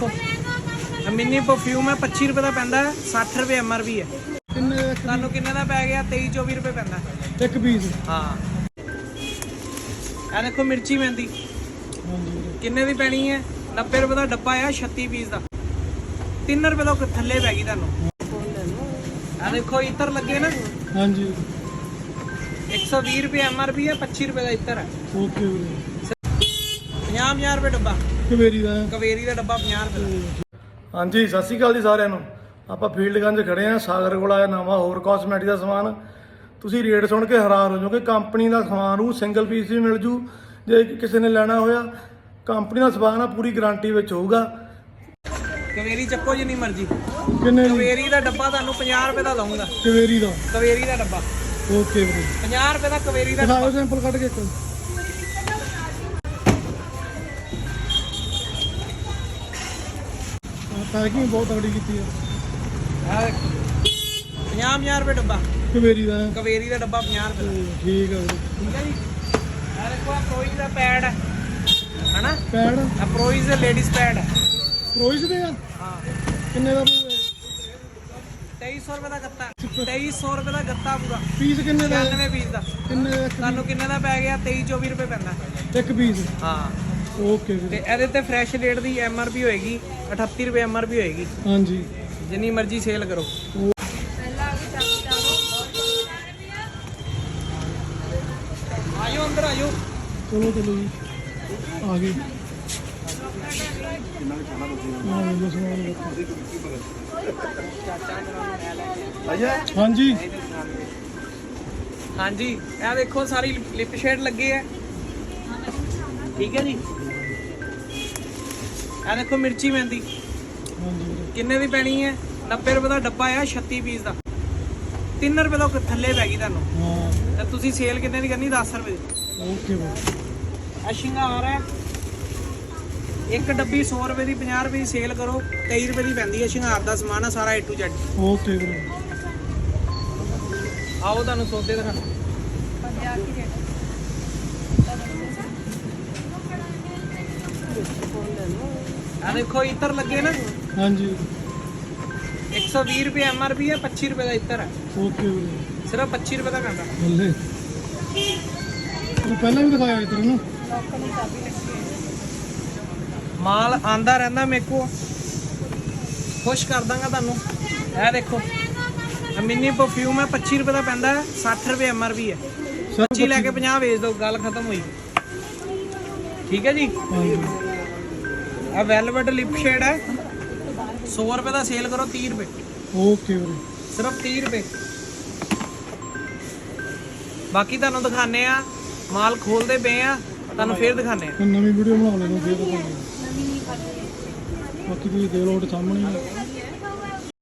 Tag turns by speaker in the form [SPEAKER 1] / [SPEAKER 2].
[SPEAKER 1] ਦੇਖੋ। Mini perfume ਹੈ 25 ਰੁਪਏ ਦਾ ਪੈਂਦਾ ਹੈ 60 ਰੁਪਏ ਐਮਆਰਪੀ ਹੈ।
[SPEAKER 2] ਕਿੰਨੇ ਦਾ ਇੱਕ
[SPEAKER 1] ਤੁਹਾਨੂੰ ਕਿੰਨੇ ਦਾ ਪੈ ਗਿਆ? 23 24 ਰੁਪਏ ਪੈਂਦਾ?
[SPEAKER 2] ਇੱਕ ਪੀਸ
[SPEAKER 1] ਹਾਂ। ਇਹ ਦੇਖੋ ਮਿਰਚੀ ਮਹਿੰਦੀ।
[SPEAKER 2] ਹਾਂਜੀ।
[SPEAKER 1] ਕਿੰਨੇ ਦੀ ਪੈਣੀ ਹੈ? 90 ਰੁਪਏ ਦਾ ਡੱਬਾ ਆ 36 ਪੀਸ ਦਾ। 3 ਰੁਪਏ ਦਾ ਥੱਲੇ ਪੈ ਗਈ ਤੁਹਾਨੂੰ। ਇਹ ਦੇਖੋ ਇੱਤਰ ਲੱਗੇ ਨਾ।
[SPEAKER 2] ਹਾਂਜੀ।
[SPEAKER 1] 120 ਰੁਪਏ ਐਮਆਰਪੀ ਹੈ 25 ਰੁਪਏ ਦਾ ਇੱਤਰ ਹੈ।
[SPEAKER 2] ਓਕੇ ਵੀਰੇ
[SPEAKER 1] 50 50 ਰੁਪਏ ਡੱਬਾ।
[SPEAKER 2] ਕਵੇਰੀ ਦਾ।
[SPEAKER 1] ਕਵੇਰੀ ਦਾ ਡੱਬਾ 50 ਰੁਪਏ ਦਾ।
[SPEAKER 2] ਹਾਂਜੀ ਸਤਿ ਸ਼੍ਰੀ ਅਕਾਲ ਜੀ ਸਾਰਿਆਂ ਨੂੰ। ਆਪਾਂ ਫੀਲਡਗੰਜ ਖੜੇ ਆ ਸਾਗਰ ਕੋਲ ਆਇਆ ਨਵਾਂ ਹੋਰ ਕਾਸਮੈਟਿਕ ਦਾ ਸਮਾਨ। ਤੁਸੀਂ ਰੇਟ ਸੁਣ ਕੇ ਹੈਰਾਨ ਹੋ ਜਾਓਗੇ ਕੰਪਨੀ ਦਾ ਸਮਾਨ ਉਹ ਸਿੰਗਲ ਪੀਸ ਵੀ ਮਿਲ ਜੂ ਜੇ ਕਿਸੇ ਨੇ ਲੈਣਾ ਹੋਇਆ। ਕੰਪਨੀ ਦਾ ਸਮਾਨ ਆ ਪੂਰੀ ਗਾਰੰਟੀ ਵਿੱਚ ਹੋਊਗਾ।
[SPEAKER 1] ਕਵੇਰੀ ਚੱਕੋ ਜਿੰਨੀ ਮਰਜ਼ੀ।
[SPEAKER 2] ਕਿੰਨੇ
[SPEAKER 1] ਕਵੇਰੀ ਦਾ ਡੱਬਾ ਤੁਹਾਨੂੰ 50 ਰੁਪਏ ਦਾ ਲਵਾਂਗਾ
[SPEAKER 2] ਕਵੇਰੀ ਦਾ?
[SPEAKER 1] ਕਵੇਰੀ ਦਾ ਡੱਬਾ।
[SPEAKER 2] ਓਕੇ ਵੀਰੇ।
[SPEAKER 1] 50 ਰੁਪਏ ਦਾ ਕਵੇਰੀ ਦਾ ਡੱਬਾ।
[SPEAKER 2] ਸੈਂਪਲ ਕੱਢ ਕੇ ਇੱਕ ਪੈਕਿੰਗ ਬਹੁਤ ਤਗੜੀ ਕੀਤੀ ਹੈ।
[SPEAKER 1] 50 50 ਰੁਪਏ ਡੱਬਾ।
[SPEAKER 2] ਕਵੇਰੀ ਦਾ। ਹੈ।
[SPEAKER 1] ਕਵੇਰੀ ਦਾ ਡੱਬਾ 50 ਰੁਪਏ ਦਾ।
[SPEAKER 2] ਠੀਕ ਹੈ
[SPEAKER 1] ਠੀਕ ਹੈ ਜੀ। ਇਹ ਦੇਖੋ ਆ ਪ੍ਰੋਇਜ਼ ਦਾ ਪੈਡ ਹੈ। ਹਨਾ?
[SPEAKER 2] ਪੈਡ
[SPEAKER 1] ਆ ਪ੍ਰੋਇਜ਼ ਦਾ ਲੇਡੀਜ਼ ਪੈਡ ਹੈ।
[SPEAKER 2] ਰੋਇਸ ਦੇ ਆ?
[SPEAKER 1] ਹਾਂ।
[SPEAKER 2] ਕਿੰਨੇ ਦਾ ਪਊ
[SPEAKER 1] 2300 ਰੁਪਏ ਦਾ ਗੱਤਾ 2300 ਰੁਪਏ ਦਾ ਗੱਤਾ ਪੂਰਾ।
[SPEAKER 2] ਪੀਸ ਕਿੰਨੇ ਦਾ? ਹੈ?
[SPEAKER 1] 99 ਪੀਸ ਦਾ।
[SPEAKER 2] ਕਿੰਨੇ ਦਾ? ਇੱਕ
[SPEAKER 1] ਤੁਹਾਨੂੰ ਕਿੰਨੇ ਦਾ ਪੈ ਗਿਆ? 23 24 ਰੁਪਏ ਪੈਂਦਾ?
[SPEAKER 2] ਇੱਕ ਪੀਸ
[SPEAKER 1] ਹਾਂ।
[SPEAKER 2] ਓਕੇ
[SPEAKER 1] ਤੇ
[SPEAKER 2] ਵੀਰੇ
[SPEAKER 1] ਇਹਦੇ ਤੇ ਫਰੈਸ਼ ਰੇਟ ਦੀ ਐਮਆਰਪੀ ਹੋਏਗੀ 38 ਰੁਪਏ ਐਮਆਰਪੀ ਹੋਏਗੀ।
[SPEAKER 2] ਹਾਂਜੀ।
[SPEAKER 1] ਜਿੰਨੀ ਮਰਜ਼ੀ ਸੇਲ ਕਰੋ। ਆਇਓ ਅੰਦਰ ਆਇਓ।
[SPEAKER 2] ਚਲੋ ਚਲੋ ਜੀ। ਆ ਗਏ। ਹਾਂ ਇਹ ਸਮਾਨ ਦੇਖੋ ਹਾਂਜੀ।
[SPEAKER 1] ਹਾਂਜੀ ਇਹ ਦੇਖੋ ਸਾਰੀ ਲਿਪ ਸ਼ੇਡ ਲੱਗੇ ਹੈ ਠੀਕ ਹੈ ਜੀ? ਇਹ ਦੇਖੋ ਮਿਰਚੀ ਮਹਿੰਦੀ। ਕਿੰਨੇ ਦੀ ਪੈਣੀ ਹੈ? 90 ਰੁਪਏ ਦਾ ਡੱਬਾ ਆ 36 ਪੀਸ ਦਾ। 3 ਰੁਪਏ ਦਾ ਥੱਲੇ ਪੈ ਗਈ ਤੁਹਾਨੂੰ।
[SPEAKER 2] ਹਾਂ।
[SPEAKER 1] ਤੇ ਤੁਸੀਂ ਸੇਲ ਕਿੰਨੇ ਦੀ ਕਰਨੀ? 10 ਰੁਪਏ ਦੀ।
[SPEAKER 2] ਓਕੇ ਵੀਰੇ
[SPEAKER 1] ਆ ਸ਼ਿੰਗਾਰ ਹੈ। ਇੱਕ ਡੱਬੀ 100 ਰੁਪਏ ਦੀ 50 ਰੁਪਏ ਦੀ ਸੇਲ ਕਰੋ। 23 ਰੁਪਏ ਦੀ ਪੈਂਦੀ ਹੈ ਸ਼ਿੰਗਾਰ ਦਾ ਸਮਾਨ ਹੈ ਸਾਰਾ A to Z
[SPEAKER 2] ਓਕੇ ਵੀਰੇ।
[SPEAKER 1] ਆਓ ਤੁਹਾਨੂੰ ਸੌਦੇ ਦਿਖਾ ਆ ਦੇਖੋ ਇੱਤਰ ਲੱਗੇ ਨਾ।
[SPEAKER 2] ਹਾਂਜੀ।
[SPEAKER 1] 120 ਰੁਪਏ ਐਮਆਰਪੀ ਹੈ 25 ਰੁਪਏ ਦਾ ਇੱਤਰ ਹੈ
[SPEAKER 2] ਓਕੇ। ਵੀਰੇ
[SPEAKER 1] ਸਿਰਫ 25 ਰੁਪਏ ਦਾ ਪੈਂਦਾ
[SPEAKER 2] ਬੱਲੇ। ਉਹ ਪਹਿਲਾਂ ਵੀ ਦਿਖਾਇਆ ਇਧਰ ਨੂੰ?
[SPEAKER 1] ਮਾਲ ਆਂਦਾ ਰਹਿੰਦਾ ਮੇਰੇ ਕੋ ਖੁਸ਼ ਕਰ ਦਾਂਗਾ ਤੁਹਾਨੂੰ। ਇਹ ਦੇਖੋ ਮਿੰਨੀ ਪਰਫਿਊਮ ਹੈ 25 ਰੁਪਏ ਦਾ ਪੈਂਦਾ ਹੈ 60 ਰੁਪਏ ਐਮਆਰਪੀ ਹੈ
[SPEAKER 2] ਸਰ
[SPEAKER 1] 25 ਲੈ ਕੇ 50 ਵੇਚ ਦਿਓ ਗੱਲ ਖਤਮ ਹੋਈ। ਠੀਕ ਹੈ ਜੀ?
[SPEAKER 2] ਹਾਂਜੀ।
[SPEAKER 1] ਆ ਵੈਲਵਟ ਲਿਪ ਸ਼ੇਡ ਹੈ। 100 ਰੁਪਏ ਦਾ ਸੇਲ ਕਰੋ 30 ਰੁਪਏ।
[SPEAKER 2] ਓਕੇ ਵੀਰੇ।
[SPEAKER 1] ਸਿਰਫ 30 ਰੁਪਏ। ਬਾਕੀ ਤੁਹਾਨੂੰ ਦਿਖਾਣੇ ਆ ਮਾਲ ਖੋਲਦੇ ਪਏ ਆ ਤੁਹਾਨੂੰ ਫੇਰ ਦਿਖਾਣੇ ਆ
[SPEAKER 2] ਨਵੀਂ ਵੀਡੀਓ ਬਣਾ ਲੈਣੀ ਫੇਰ ਦਿਖਾਉਂਦੇ ਬਾਕੀ ਤੁਸੀਂ ਦੇ ਲੋ ਸਾਹਮਣੇ।